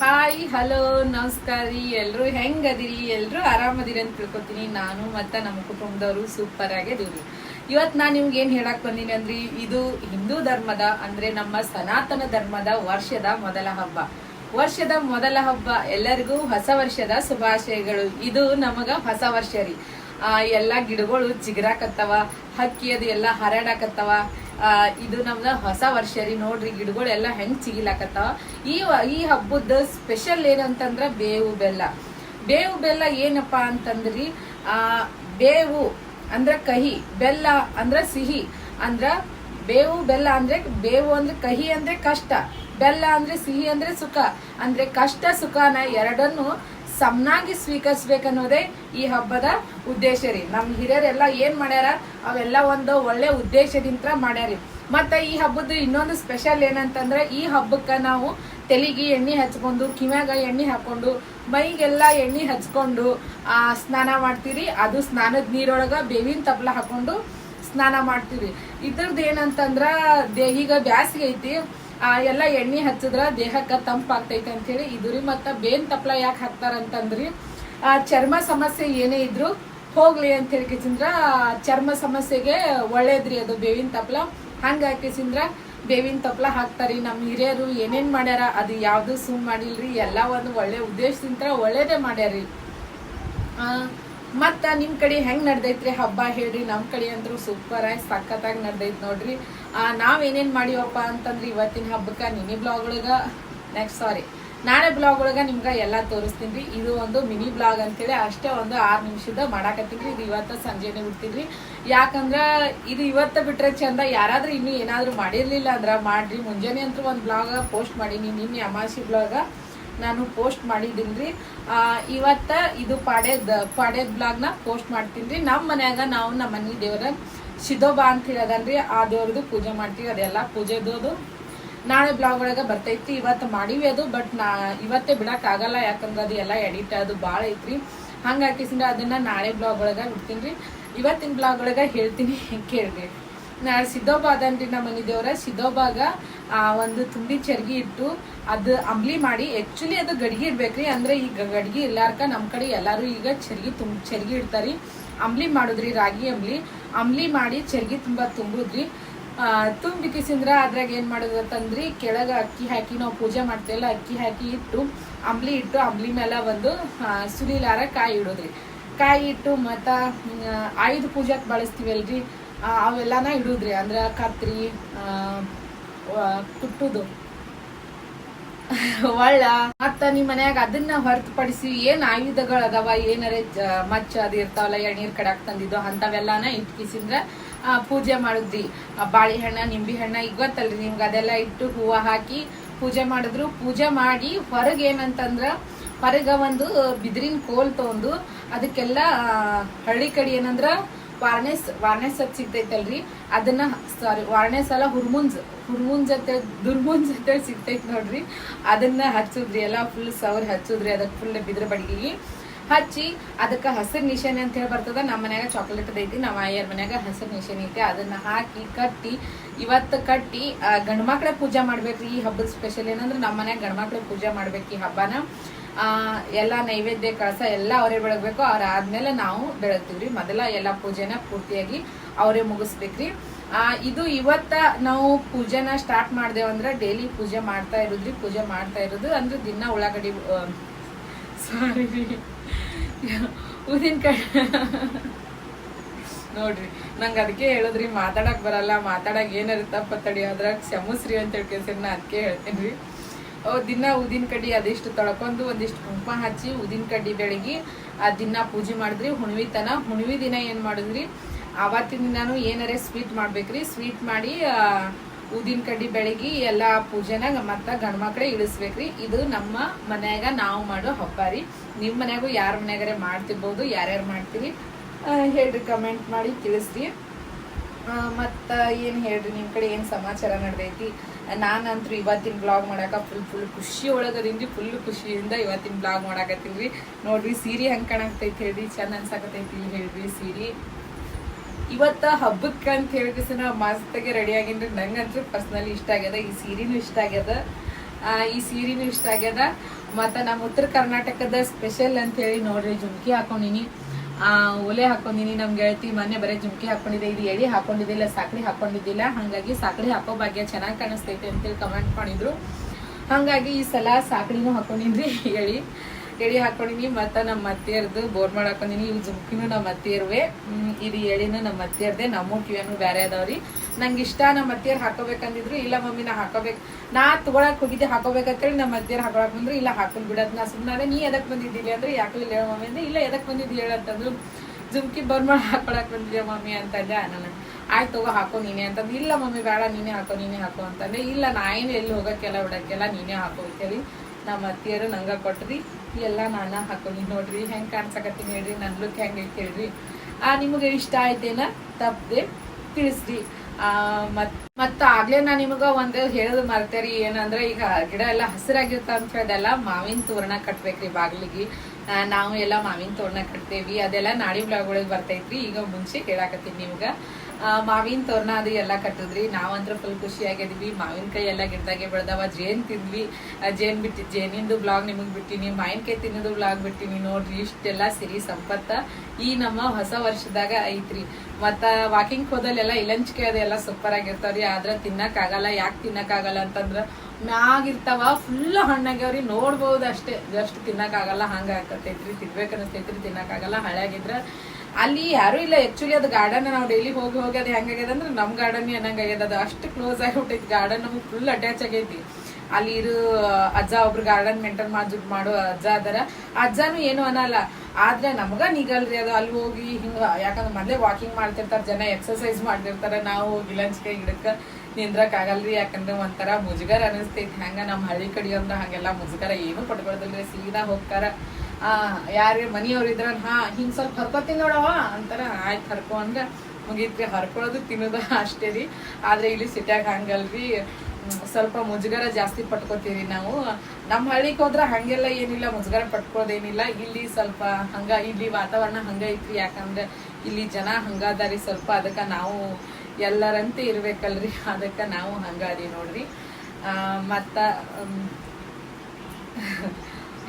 Hi, hello, ನಮಸ್ಕಾರ ರೀ. ಎಲ್ರು ಹೆಂಗದಿರಿ ಎಲ್ರು ಆರಾಮದಿರಿ ಅಂತ ತಿಳ್ಕೊತೀನಿ. ನಾನು ಮತ್ತೆ ನಮ್ಮ ಕುಟುಂಬದವರು ಸೂಪರ್ ಆಗಿದೀವಿ ಇವತ್ತು ನಾನು ನಿಮ್ಗೆ ಏನ್ ಹೇಳಕ್ ಬಂದೀನಿ ಅಂದ್ರಿ, ಇದು ಹಿಂದೂ ಧರ್ಮದ, ಅಂದ್ರೆ ನಮ್ಮ ಸನಾತನ ಧರ್ಮದ ವರ್ಷದ ಮೊದಲ ಹಬ್ಬ. ವರ್ಷದ ಮೊದಲ ಹಬ್ಬ ಎಲ್ಲರಿಗೂ ಹೊಸ ವರ್ಷದ ಶುಭಾಶಯಗಳು. ಇದು ನಮಗ ಹೊಸ ವರ್ಷ ರೀ. ಆ, ಎಲ್ಲಾ ಗಿಡಗಳು ಚಿಗರಾಕತ್ತವ ಹಕ್ಕಿ ಅದು ಎಲ್ಲ ಹರಡಾಕತ್ತವ. ಇದು ನಮ್ದ ಹೊಸ ವರ್ಷ ರೀ ನೋಡ್ರಿ, ಗಿಡಗಳೆಲ್ಲ ಹೆಂಗ್ ಚಿಗಿಲಾಕತ್ತಾವ ಈ ಈ ಹಬ್ಬದ ಸ್ಪೆಷಲ್ ಏನಂತಂದ್ರ ಬೇವು ಬೆಲ್ಲ. ಬೇವು ಬೆಲ್ಲ ಏನಪ್ಪಾ ಅಂತಂದ್ರಿ, ಆ, ಬೇವು ಅಂದ್ರ ಕಹಿ, ಬೆಲ್ಲ ಅಂದ್ರ ಸಿಹಿ, ಅಂದ್ರ ಬೇವು ಬೆಲ್ಲ ಅಂದ್ರೆ ಬೇವು ಅಂದ್ರೆ ಕಹಿ ಅಂದ್ರೆ ಕಷ್ಟ, ಬೆಲ್ಲ ಅಂದ್ರೆ ಸಿಹಿ ಅಂದ್ರೆ ಸುಖ, ಅಂದ್ರೆ ಕಷ್ಟ ಸುಖನ ಎರಡನ್ನು ಸಮನಾಗಿ ಸ್ವೀಕರಿಸ್ಬೇಕನ್ನೋದೇ ಈ ಹಬ್ಬದ ಉದ್ದೇಶ ರೀ. ನಮ್ಮ ಹಿರಿಯರೆಲ್ಲ ಏನ್ ಮಾಡ್ಯಾರ? ಅವೆಲ್ಲ ಒಂದು ಒಳ್ಳೆ ಉದ್ದೇಶದಿಂದ ಮಾಡ್ಯಾರಿ ಮತ್ತೆ ಈ ಹಬ್ಬದ ಇನ್ನೊಂದು ಸ್ಪೆಷಲ್ ಏನಂತಂದ್ರೆ ಈ ಹಬ್ಬಕ್ಕ ನಾವು ತೆಲಿಗೆ ಎಣ್ಣೆ ಹಚ್ಕೊಂಡು, ಕಿವ್ಯಾಗ ಎಣ್ಣೆ ಹಾಕೊಂಡು, ಮೈಗೆಲ್ಲ ಎಣ್ಣೆ ಹಚ್ಕೊಂಡು ಸ್ನಾನ ಮಾಡ್ತೀರಿ. ಅದು ಸ್ನಾನದ ನೀರೊಳಗ ಬೇವಿನ ತಪ್ಲ ಹಾಕೊಂಡು ಸ್ನಾನ ಮಾಡ್ತೀರಿ. ಇದ್ರದ್ದು ಏನಂತಂದ್ರ ದೇಹಿಗ ಬ್ಯಾಸಿಗೆ ಐತಿ. ಆ ಎಲ್ಲ ಎಣ್ಣೆ ಹಚ್ಚಿದ್ರ ದೇಹಕ್ಕ ತಂಪಾಗ್ತೈತೆ ಅಂತ ಹೇಳಿ ಇದು ರೀ. ಮತ್ತ ಬೇನ್ ತಪ್ಲ ಯಾಕೆ ಹಾಕ್ತಾರ ಅಂತಂದ್ರಿ ಆ ಚರ್ಮ ಸಮಸ್ಯೆ ಏನೇ ಇದ್ರು ಹೋಗ್ಲಿ ಅಂತ ಹೇಳಿ ಕಿಸಿಂದ್ರ ಚರ್ಮ ಸಮಸ್ಯೆಗೆ ಒಳ್ಳೇದ್ರಿ ಅದು ಬೇವಿನ ತಪ್ಲ. ಹಂಗ ಹಾಕಿಸಿಂದ್ರ ಬೇವಿನ ತಪ್ಲ ಹಾಕ್ತಾರಿ. ನಮ್ಮ ಹಿರಿಯರು ಏನೇನ್ ಮಾಡ್ಯಾರ ಅದು ಯಾವ್ದು ಸುಮ್ ಮಾಡಿಲ್ರಿ. ಎಲ್ಲ ಒಂದು ಒಳ್ಳೆ ಉದ್ದೇಶದಿಂದ ಒಳ್ಳೇದೇ ಮಾಡ್ಯಾರಿ. ಆ, ಮತ್ತ ನಿಮ್ ಕಡೆ ಹೆಂಗ್ ನಡ್ದೈತ್ರಿ ಹಬ್ಬ ಹೇಳ್ರಿ. ನಮ್ ಕಡೆ ಅಂದ್ರು ಸೂಪರ್ ಆಗಿ ಸಖತ್ತಾಗಿ ನಡ್ದೈತ್ ನೋಡ್ರಿ. ಆ, ನಾವ್ ಏನೇನ್ ಮಾಡಿವಪ್ಪ ಅಂತಂದ್ರಿ ಇವತ್ತಿನ ಹಬ್ಬಕ್ಕ ನಿನಿ ಬ್ಲಾಗ್ ಒಳಗ ನೆಕ್ಸ್ಟ್ ಸಾರಿ ನಾಳೆ ಬ್ಲಾಗ್ ಒಳಗ ನಿಮ್ಗ ಎಲ್ಲಾ ತೋರಿಸ್ತೀನಿ. ಇದು ಒಂದು ಮಿನಿ ಬ್ಲಾಗ್ ಅಂತೇಳಿ ಅಷ್ಟೇ ಒಂದು ಆರ್ ನಿಮಿಷದ ರೀ ಇದು ಇವತ್ತ ಸಂಜೆನೆ ಬಿಡ್ತೀನಿ. ಯಾಕಂದ್ರೆ ಇದು ಇವತ್ತ ಬಿಟ್ರೆ ಚಂದ ಯಾರಾದ್ರೂ ಇನ್ನು ಏನಾದರೂ ಮಾಡಿರಲಿಲ್ಲ ಅಂದ್ರೆ ಮಾಡಿರಿ. ಮುಂಜಾನೆ ಅಂತೂ ಒಂದು ಬ್ಲಾಗ್ ಪೋಸ್ಟ್ ಮಾಡೀನಿ. ನಿನ್ನೆ ಅಮಾಸಿ ಬ್ಲಾಗ ನಾನು ಪೋಸ್ಟ್ ಮಾಡಿದ್ದೀನಿ. ಆ, ಇವತ್ತ ಇದು ಪಾಡ್ಯದ ಪಾಡ್ಯದ ಬ್ಲಾಗ್ನ ಪೋಸ್ಟ್ ಮಾಡ್ತೀನಿ. ನಮ್ಮ ಮನ್ಯಾಗ ನಾವು ನಮ್ಮ ಮನೆ ದೇವರ ಶಿದೋಬಾ ಅಂತ ಹೇಳದನ್ರಿ ಆ ದೇವ್ರದ್ದು ಪೂಜೆ ಮಾಡ್ತೀವಿ, ಅದೆಲ್ಲ ಪೂಜೆದು ನಾಳೆ ಬ್ಲಾಗ್ ಒಳಗ ಬರ್ತೈತಿ, ಇವತ್ತು ಮಾಡಿವಿ ಅದು, ಬಟ್ ನಾ ಇವತ್ತೇ ಬಿಡೋಕ್ಕಾಗಲ್ಲ, ಯಾಕಂದ್ರೆ ಅದು ಎಲ್ಲ ಎಡಿಟ್ ಅದು ಭಾಳ ಐತ್ರಿ. ಹಂಗಾಕಿಸಿಂದ ಅದನ್ನ ನಾಳೆ ಬ್ಲಾಗ್ ಒಳಗ ಬಿಡ್ತೀನಿ ಇವತ್ತಿನ ಬ್ಲಾಗ್ ಒಳಗ ಹೇಳ್ತೀನಿ, ಕೇಳ್ರಿ. ನಾ ಸಿದ್ದೋಬ ಅದನ್ರಿ ನಮ್ಮ ಮನೆ ದೇವ್ರ ಸಿದ್ದೋಬಾಗ, ಆ, ಒಂದು ತುಂಬಿ ಚರ್ಗಿ ಇಟ್ಟು ಅದು ಅಂಬ್ಲಿ ಮಾಡಿ ಆಕ್ಚುಲಿ ಅದು ಗಡಿಗೆ ಇಡ್ಬೇಕ್ರಿ. ಅಂದ್ರೆ ಈಗ ಗಡಿಗೆ ಇಲ್ಲಾರ್ಕ ನಮ್ ಕಡೆ ಎಲ್ಲಾರು ಈಗ ಚರ್ಗಿ ತುಂಬ ಚರ್ಗಿ ಇಡ್ತಾರಿ. ಅಂಬ್ಲಿ ಮಾಡುದ್ರಿ, ರಾಗಿ ಅಂಬ್ಲಿ. ಅಂಬ್ಲಿ ಮಾಡಿ ಚರ್ಗಿ ತುಂಬಾ ತುಂಬುದ್ರಿ ಆ ತುಂಬಿಕಿಸಿಂದ್ರ ಅದ್ರಾಗ ಏನ್ ಮಾಡೋದು ತಂದ್ರಿ ಕೆಳಗ ಅಕ್ಕಿ ಹಾಕಿ ನಾವು ಪೂಜೆ ಮಾಡ್ತೇವಲ್ಲ, ಅಕ್ಕಿ ಹಾಕಿ ಇಟ್ಟು, ಅಂಬ್ಲಿ ಇಟ್ಟು ಅಂಬ್ಲಿ ಮೇಲೆ ಒಂದು ಸುಲಿಲಾರ ಕಾಯಿ ಇಡೋದ್ರಿ. ಕಾಯಿ ಇಟ್ಟು ಮತ್ತ ಆಯುಧ ಪೂಜಾಕ್ ಬಳಸ್ತೀವಲ್ರಿ. ಅವೆಲ್ಲನ ಇಡುದ್ರಿ ಅಂದ್ರೆ ಕತ್ರಿ ಕುಟ್ಟುದು. ಒಳ್ಳ, ಮತ್ತ ನಿಮ್ ಮನ್ಯಾಗ ಅದನ್ನ ಹೊರತುಪಡಿಸಿ ಏನ್ ಆಯುಧಗಳು ಅದಾವ, ಏನಾರೆ ಮಚ್ಚ ಅದ ಇರ್ತಾವಲ್ಲ ಎಣ್ಣೀರ್ ಕಡಾಕ್ ತಂದಿದ್ದು, ಅಂತವೆಲ್ಲಾನ ಇಟ್ಕಿಸಿಂದ್ರ ಪೂಜೆ ಮಾಡುದ್ರಿ. ಬಾಳೆಹಣ್ಣ ನಿಂಬೆ ಹಣ್ಣ ಈಗ ಗೊತ್ತಲ್ರಿ ನಿಮ್ಗೆ ಅದೆಲ್ಲ ಇಟ್ಟು ಹೂವ ಹಾಕಿ ಪೂಜೆ ಮಾಡಿದ್ರು. ಪೂಜೆ ಮಾಡಿ ಹೊರಗೆ ಏನಂತಂದ್ರ, ಹೊರಗ ಒಂದು ಬಿದಿರಿನ ಕೋಲ್ ತಗೊಂಡು ಅದಕ್ಕೆಲ್ಲ ಹಳ್ಳಿ ಕಡೆ ಏನಂದ್ರ ವಾರ್ನೆಸ್ ವಾರ್ನೆಸ್ ಅದು ಸಿಗ್ತೈತಲ್ರಿ. ಅದನ್ನ ಸಾರಿ ವಾರ್ನೆಸ್ ಅಲ್ಲ ಹುರ್ಮುಂಜ್ ಹುರ್ಮುನ್ ಜೊತೆ ದುರ್ಮುನ್ ಜೊತೆ ಸಿಗ್ತೈತಿ ನೋಡ್ರಿ. ಅದನ್ನ ಹಚ್ಚುದ್ರಿ ಎಲ್ಲ ಫುಲ್ ಸವರ್ ಹಚ್ಚುದ್ರಿ ಅದಕ್ಕೆ ಫುಲ್ ಬಿದ್ರ ಬಡಿಗೆ ಹಚ್ಚಿ, ಅದಕ್ಕೆ ಹಸಿರು ನಿಶಾನೆ ಅಂತ ಹೇಳಿ ಬರ್ತದ ನಮ್ಮ ಮನ್ಯಾಗ ಚಾಕ್ಲೇಟ್ ಐತಿ ನಮ್ಮ ಆಯರ್ ಮನ್ಯಾಗ ಹಸಿರು ನಿಶಾನೆ ಐತಿ. ಅದನ್ನ ಹಾಕಿ, ಕಟ್ಟಿ, ಇವತ್ತು ಕಟ್ಟಿ ಗಂಡ್ಮಕ್ಳೆ ಪೂಜೆ ಮಾಡ್ಬೇಕ್ರಿ ಈ ಹಬ್ಬದ ಸ್ಪೆಷಲ್ ಏನಂದ್ರೆ ನಮ್ಮ ಮನ್ಯಾಗ ಗಂಡ್ಮಕ್ಳ ಪೂಜೆ ಮಾಡ್ಬೇಕು ಈ ಹಬ್ಬನ. ಎಲ್ಲಾ ನೈವೇದ್ಯ, ಕಳಸ ಎಲ್ಲ ಅವರೇ ಬೆಳಗ್ಬೇಕು. ಅವ್ರ ಆದ್ಮೇಲೆ ನಾವು ಬೆಳಗ್ತೀವ್ರಿ ಮೊದಲ ಎಲ್ಲಾ ಪೂಜೆನ ಪೂರ್ತಿಯಾಗಿ ಅವರೇ ಮುಗಿಸ್ಬೇಕ್ರಿ ಆ, ಇದು ಇವತ್ತ ನಾವು ಪೂಜೆನ ಸ್ಟಾರ್ಟ್ ಮಾಡ್ದೇವಂದ್ರ ಡೈಲಿ ಪೂಜೆ ಮಾಡ್ತಾ ಇರೋದ್ರಿ ಪೂಜೆ ಮಾಡ್ತಾ ಇರೋದು ಅಂದ್ರೆ ದಿನ ಉಳ್ಳಾಗಡ್ಡಿ ಸಾರಿ ಊದಿನ ಕಡೆ ನೋಡ್ರಿ, ನಂಗೆ ಅದಕ್ಕೆ ಹೇಳುದ್ರಿ ಮಾತಾಡಕ್ ಬರಲ್ಲ. ಮಾತಾಡಕ್ ಏನಾರ ತಪ್ಪ ತಡಿ. ಅದ್ರಾಗ ಕ್ಷಮಿಸ್ರಿ ಅಂತ ಹೇಳ್ಕೇಸಿರ್ ನಾ ಅದಕ್ಕೆ ಹೇಳ್ತೇನೆ ರೀ. ದಿನ ಉದಿನ ಕಡ್ಡಿ ಅದಿಷ್ಟು ತೊಳ್ಕೊಂಡು ಒಂದಿಷ್ಟು ಕುಂಕುಮ ಹಚ್ಚಿ ಉದಿನ ಕಡ್ಡಿ ಬೆಳಗಿ ಆ ದಿನ ಪೂಜೆ ಮಾಡಿದ್ರಿ. ಹುಣ್ವಿ ತನ ಹುಣ್ವಿ ದಿನ ಏನು ಮಾಡಿದ್ರಿ? ಆವತ್ತಿನ ದಿನಾನು ಏನಾರೇ ಸ್ವೀಟ್ ಮಾಡ್ಬೇಕ್ರಿ. ಸ್ವೀಟ್ ಮಾಡಿ ಉದಿನ ಕಡ್ಡಿ ಬೆಳಗಿ ಎಲ್ಲ ಪೂಜೆನಾಗ ಗಂಡು ಮಕ್ಕಳೇ ಇಳಿಸ್ಬೇಕ್ರಿ. ಇದು ನಮ್ಮ ಮನ್ಯಾಗ ನಾವು ಮಾಡೋ ಹಬ್ಬ ರೀ. ನಿಮ್ಮ ಮನ್ಯಾಗೂ ಯಾರ ಮನ್ಯಾಗಾರೆ ಮಾಡ್ತಿರ್ಬೋದು, ಯಾರ್ಯಾರು ಮಾಡ್ತೀರಿ? ಹೇಳಿ ಕಮೆಂಟ್ ಮಾಡಿ ತಿಳಿಸ್ರಿ. ಮತ್ತ ಏನು ಹೇಳ್ರಿ ನಿಮ್ಮ ಕಡೆ ಏನು ಸಮಾಚಾರ ನಡೆದೈತಿ? ನಾನಂತೂ ಇವತ್ತಿನ ಬ್ಲಾಗ್ ಮಾಡಾಕ ಫುಲ್ ಫುಲ್ ಖುಷಿ ಒಳಗದೀನ್ರಿ ಫುಲ್ ಖುಷಿಯಿಂದ ಇವತ್ತಿನ ಬ್ಲಾಗ್ ಮಾಡಾಕತ್ತೀನ್ರಿ ನೋಡ್ರಿ, ಸೀರೆ ಹಂಗ್ ಕಾಣಾಕ್ತೈತಿ ಹೇಳ್ರಿ, ಚಂದ ಅನ್ಸಾಕತೈತಿ ಹೇಳ್ರಿ ಸೀರೆ. ಇವತ್ತ ಹಬ್ಬಕ್ಕೆ ಅಂತ ಹೇಳಿದ್ರೆ ನಾ ಮಸ್ತಾಗಿ ರೆಡಿ ಆಗೀನ್ರಿ. ನಂಗಂತೂ ಪರ್ಸ್ನಲಿ ಇಷ್ಟ ಆಗ್ಯದ, ಈ ಸೀರೆನೂ ಇಷ್ಟ ಆಗ್ಯದ. ಈ ಸೀರೆನೂ ಇಷ್ಟ ಆಗ್ಯದ. ಮತ್ತು ನಮ್ಮ ಉತ್ತರ ಕರ್ನಾಟಕದ ಸ್ಪೆಷಲ್ ಅಂತ ಹೇಳಿ ನೋಡ್ರಿ, ಜುಮ್ಕಿ ಹಾಕೊಂಡಿನಿ. ಆ, ಒಲೆ ಹಾಕೊಂಡಿನಿ, ನಮ್ ಗೆಳತಿ ಮೊನ್ನೆ ಬರೀ ಜುಮ್ಕಿ ಹಾಕೊಂಡಿದೆ, ಇದು ಎಳಿ ಹಾಕೊಂಡಿದ್ದಿಲ್ಲ ಸಾಕಡಿ ಹಾಕೊಂಡಿದ್ದಿಲ್ಲ. ಹಾಗಾಗಿ ಸಾಕಡಿ ಹಾಕೋ ಭಾಗ್ಯ ಚೆನ್ನಾಗಿ ಕಾಣಿಸ್ತೈತೆ ಅಂತೇಳಿ ಕಮೆಂಟ್ ಮಾಡಿದ್ರು. ಹಾಗಾಗಿ ಈ ಸಲ ಸಾಕಡಿನೂ ಹಾಕೊಂಡಿನ್ರಿ ಎಳಿ ಎಳಿ ಹಾಕೊಂಡಿನಿ ಮತ್ತು ನಮ್ಮ ಅತ್ತೆಯರ್ದು ಬೋರ್ಮಾಡ್ ಹಾಕೊಂಡಿನಿ ಇವು ನಮ್ಮ ಅತ್ತೆಯರ್ವೆ. ಇದು ಎಳಿನೂ ನಮ್ಮ ಅತ್ತೆಯರ್ದೆ. ನಮ್ಮ ಕಿವಿಯನು ಬೇರೆ ಅದಾವ್ರಿ. ನಂಗೆ ಇಷ್ಟ ನಮ್ಮ ಅತ್ತೆಯರ್ ಹಾಕೋಬೇಕಂದಿದ್ರು, ಇಲ್ಲ ಮಮ್ಮಿ ನಾ ಹಾಕೋಬೇಕು, ನಾ ತಗೊಳಕ್ ಹೋಗಿದ್ದೆ, ಹಾಕೋಬೇಕಂತೇಳಿ ನಮ್ಮ ಅತ್ತೆಯರ್ ಹಾಕೊಳಕ್ ಬಂದ್ರು, ಇಲ್ಲ ಹಾಕೊಂಡ್ ಬಿಡೋದ್ ನಾ ಸುಮ್ಮನೆ ನೀ ಎದಕ್ ಬಂದಿದ್ದಿಲ್ಲ ಅಂದ್ರೆ ಯಾಕಲಿಲ್ಲ ಹೇಳ ಮಮ್ಮಿ ಅಂದ್ರೆ, ಇಲ್ಲ ಎದಕ್ ಬಂದಿದ್ದು ಹೇಳಂತಂದ್ರು ಜುಮ್ಕಿ ಬರ್ಮಾಡ್ ಹಾಕೊಳಕ್ ಬಂದಿದ್ಯಾ ಮಮ್ಮಿ ಅಂತಂದೆ ನಾನು ಆಯ್ತು ತಗೋ, ಹಾಕೋ ನೀನೆ ಅಂತಂದು, ಇಲ್ಲ ಮಮ್ಮಿ ಬೇಡ, ನೀನೇ ಹಾಕೋ ನೀನೇ ಹಾಕೋ ಅಂತಂದೆ, ಇಲ್ಲ ನಾ ಏನು ಎಲ್ಲಿ ಹೋಗಕ್ಕೆಲ್ಲ ಬಿಡಕ್ಕೆಲ್ಲ ನೀನೇ ಹಾಕೋ ಅಂತೇಳಿ ನಮ್ಮ ಅತ್ತಿಯರು ನಂಗೆ ಕೊಟ್ರಿ. ಎಲ್ಲ ನಾನು ಹಾಕೊಂಡಿ ನೋಡ್ರಿ, ಹೆಂಗೆ ಕಾಣ್ಸಕತ್ತೀನಿ ಹೇಳ್ರಿ ನನ್ನ ಲುಕ್ ಹೆಂಗೆ ಹೇಳ್ರಿ. ಆ, ನಿಮಗೆ ಇಷ್ಟ ಆಯ್ತೇನ? ತಪ್ಪದೆ ತಿಳಿಸ್ರಿ. ಆ, ಮತ್ ಮತ್ತ ಆಗ್ಲೇ ನಾ ನಿಮಗ ಒಂದ್ ಹೇಳೋದು ಮರ್ತೇರಿ. ಏನಂದ್ರೆ ಈಗ ಗಿಡ ಎಲ್ಲ ಹಸಿರಾಗಿರ್ತ ಅಂತ ಹೇಳ್ದಲ್ಲ, ಮಾವಿನ ತೋರಣ ಕಟ್ಬೇಕ್ರಿ ಬಾಗಿಲಿಗೆ. ನಾವು ಎಲ್ಲ ಮಾವಿನ ತೋರಣ ಕಟ್ತೇವಿ. ಅದೆಲ್ಲ ನಾಡಿ ಬ್ಲಾಗ್ ಒಳಗೆ ಬರ್ತೈತ್ರಿ. ಈಗ ಮುಂಚೆ ಹೇಳಾಕತ್ತೀನಿ ನಿಮ್ಗ. ಮಾವಿನ ತೋರಣ ಅದು ಎಲ್ಲ ಕಟ್ಟಿದ್ರಿ. ನಾವಂತ್ರ ಫುಲ್ ಖುಷಿಯಾಗಿದ್ವಿ ಮಾವಿನಕಾಯಿ ಎಲ್ಲ ಗಿಡದಾಗೆ ಬೆಳೆದವ. ಜೇನ್ ತಿಂದ್ವಿ. ಜೇನ್ ಬಿಟ್ಟಿ, ಜೇನಿಂದು ಬ್ಲಾಗ್ ನಿಮಗ್ ಬಿಟ್ಟಿನಿ. ಮಾವಿನಕಾಯಿ ತಿನ್ನೋದು ಬ್ಲಾಗ್ ಬಿಟ್ಟಿನಿ ನೋಡ್ರಿ. ಇಷ್ಟೆಲ್ಲ ಸಿರಿ ಸಂಪತ್ತ ಈ ನಮ್ಮ ಹೊಸ ವರ್ಷದಾಗ ಐತ್ರಿ. ಮತ್ತ ವಾಕಿಂಗ್ ಹೋದಲ್ಲೆಲ್ಲ ಇಲಂಚಿಕೆ ಅದೆಲ್ಲ ಸೂಪರ್ ಆಗಿರ್ತಾವ್ರಿ. ಆದ್ರ ಯಾಕೆ ತಿನ್ನಕ್ ಆಗಲ್ಲ ಅಂತಂದ್ರ ಮ್ಯಾಗಿರ್ತಾವ ಫುಲ್ ಹಣ್ಣಾಗ್ಯಾವ್ರಿ. ನೋಡ್ಬೋದು ಅಷ್ಟೇ. ಜಸ್ಟ್ ತಿನ್ನಕ್ ಆಗಲ್ಲ ಹಂಗ ಆಕತೈತ್ರಿ ತಿನ್ಬೇಕು ತಿನ್ನಕ್ ಆಗಲ್ಲ ಹಳ್ಯಾಗಿದ್ರ ಅಲ್ಲಿ ಯಾರು ಇಲ್ಲ. ಆಕ್ಚುಲಿ ಅದು ಗಾರ್ಡನ್ ನಾವು ಡೈಲಿ ಹೋಗಿ ಹೋಗಿ ಅದು ಹೆಂಗಾಗ್ಯದ ಅಂದ್ರೆ ನಮ್ ಗಾರ್ಡನ್ ಅನ್ನಂಗಾಗ್ಯದ ಅದು ಅಷ್ಟು ಕ್ಲೋಸ್ ಆಗಿಬಿಟ್ಟೈತಿ. ಗಾರ್ಡನ್ ನಮಗೆ ಫುಲ್ ಅಟ್ಯಾಚ್ ಆಗೈತಿ. ಅಲ್ಲಿ ಇರು ಅಜ್ಜ ಒಬ್ರು ಗಾರ್ಡನ್ ಮೇಂಟೈನ್ ಮಾಡಿ ಮಾಡೋ ಅಜ್ಜ ಅದರ. ಅಜ್ಜನು ಏನು ಅನ್ನಲ್ಲ. ಆದ್ರೆ ನಮಗ ನಿಗಲ್ರಿ ಅದು. ಅಲ್ಲಿ ಹೋಗಿ ಹಿಂಗ, ಯಾಕಂದ್ರೆ ಮೊದಲೇ ವಾಕಿಂಗ್ ಮಾಡ್ತಿರ್ತಾರ ಜನ ಎಕ್ಸರ್ಸೈಸ್ ಮಾಡ್ತಿರ್ತಾರ. ನಾವು ಹೋಗಿ ಲಂಚ್ ಕೈ ಗಿಡಕ್ಕ ನಿಂದ್ರಕ್ ಆಗಲ್ರಿ. ಯಾಕಂದ್ರೆ ಒಂಥರ ಮುಜುಗರ ಅನಿಸ್ತೈತಿ. ಹಂಗ ನಮ್ಮ ಹಳ್ಳಿ ಕಡೆ ಅಂದ್ರೆ ಹಂಗೆಲ್ಲ ಮುಜುಗರ ಏನು ಪಟ್ಕೊಳ್ದಿಲ್ರಿ ಸೀದಾ ಹೋಗ್ತಾರ. ಯಾರೇ ಮನಿಯವ್ರು ಇದ್ರ ಹಾ ಹಿಂಗ್ ಸ್ವಲ್ಪ ಹರ್ಕೋತೀನಿ ನೋಡವ ಅಂತಾರ, ಆಯ್ತು ಹರ್ಕೊ ಮುಗಿತ್ರಿ ಮುಗೀತ್ರಿ ಹರ್ಕೊಳ್ಳೋದು ತಿನ್ನೋದು ಅಷ್ಟೇ ರೀ. ಆದ್ರೆ ಇಲ್ಲಿ ಸಿಟ್ಯಾಗ ಹಂಗಲ್ರಿ ಸ್ವಲ್ಪ ಮುಜುಗರ ಜಾಸ್ತಿ ಪಟ್ಕೋತೀವಿ ನಾವು. ನಮ್ಮ ಹಳ್ಳಿಗೆ ಹೋದ್ರೆ ಹಂಗೆಲ್ಲ ಏನಿಲ್ಲ, ಮುಜುಗರ ಪಟ್ಕೋದೇನಿಲ್ಲ ಇಲ್ಲಿ ಸ್ವಲ್ಪ ಹಂಗ, ಇಲ್ಲಿ ವಾತಾವರಣ ಹಂಗ ಐತ್ರಿ, ಯಾಕಂದ್ರೆ ಇಲ್ಲಿ ಜನ ಹಂಗಾದಾರಿ ಸ್ವಲ್ಪ ಅದಕ್ಕ ನಾವು ಎಲ್ಲರಂತೆ ಇರ್ಬೇಕಲ್ರಿ, ಅದಕ್ಕ ನಾವು ಹಂಗಾದಿ ನೋಡ್ರಿ. ಮತ್ತ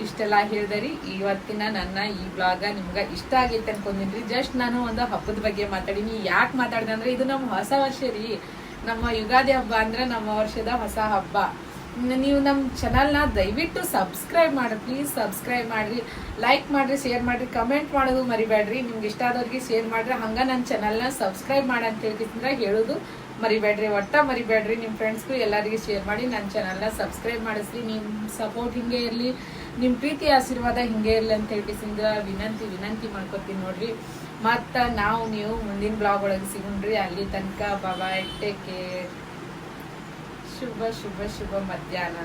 ಇಷ್ಟೆಲ್ಲ ಹೇಳ್ದರಿ. ಇವತ್ತಿನ ನನ್ನ ಈ ಬ್ಲಾಗ ನಿಮ್ಗೆ ಇಷ್ಟ ಆಗೈತೆ ಅನ್ಕೊಂಡಿನ್ರಿ ಜಸ್ಟ್ ನಾನು ಒಂದು ಹಬ್ಬದ ಬಗ್ಗೆ ಮಾತಾಡೀನಿ. ಯಾಕೆ ಮಾತಾಡಿದೆ ಅಂದ್ರೆ ಇದು ನಮ್ಮ ಹೊಸ ವರ್ಷ ರೀ. ನಮ್ಮ ಯುಗಾದಿ ಹಬ್ಬ ಅಂದ್ರೆ ನಮ್ಮ ವರ್ಷದ ಹೊಸ ಹಬ್ಬ. ನೀವು ನಮ್ಮ ಚಾನಲ್ನ ದಯವಿಟ್ಟು ಸಬ್ಸ್ಕ್ರೈಬ್ ಮಾಡಿ. ಪ್ಲೀಸ್ ಸಬ್ಸ್ಕ್ರೈಬ್ ಮಾಡಿರಿ. ಲೈಕ್ ಮಾಡಿರಿ ಶೇರ್ ಮಾಡಿರಿ ಕಮೆಂಟ್ ಮಾಡೋದು ಮರಿಬೇಡ್ರಿ ನಿಮ್ಗೆ ಇಷ್ಟ ಆದವ್ರಿಗೆ ಶೇರ್ ಮಾಡಿರಿ. ಹಂಗೆ ನನ್ನ ಚಾನಲ್ನ ಸಬ್ಸ್ಕ್ರೈಬ್ ಮಾಡಿ ಅಂತ ಹೇಳ್ತಿದ್ರೆ ಹೇಳೋದು ಮರಿಬೇಡ್ರಿ, ಒಟ್ಟ ಮರಿಬೇಡ್ರಿ. ನಿಮ್ಮ ಫ್ರೆಂಡ್ಸ್ಗೂ ಎಲ್ಲರಿಗೂ ಶೇರ್ ಮಾಡಿ ನನ್ನ ಚಾನಲ್ನ ಸಬ್ಸ್ಕ್ರೈಬ್ ಮಾಡಿಸ್ರಿ. ನಿಮ್ಮ ಸಪೋರ್ಟ್ ಹಿಂಗೆ ಇರಲಿ ನಿಮ್ಮ ಪ್ರೀತಿ ಆಶೀರ್ವಾದ ಹಿಂಗೆ ಇರಲಿ ಅಂತ ಹೇಳ್ಕಿಸಿಂದ ವಿನಂತಿ ವಿನಂತಿ ಮಾಡ್ಕೊತೀನಿ ನೋಡ್ರಿ. ಮತ್ತು ನಾವು, ನೀವು ಮುಂದಿನ ಬ್ಲಾಗ್ ಒಳಗೆ ಸಿಗೋಣ್ರಿ. ಅಲ್ಲಿ ತನಕ ಬಾಬಾ ಟೇಕ್ ಕೇರ್ ಶುಭ ಶುಭ ಶುಭ ಮಧ್ಯಾಹ್ನ.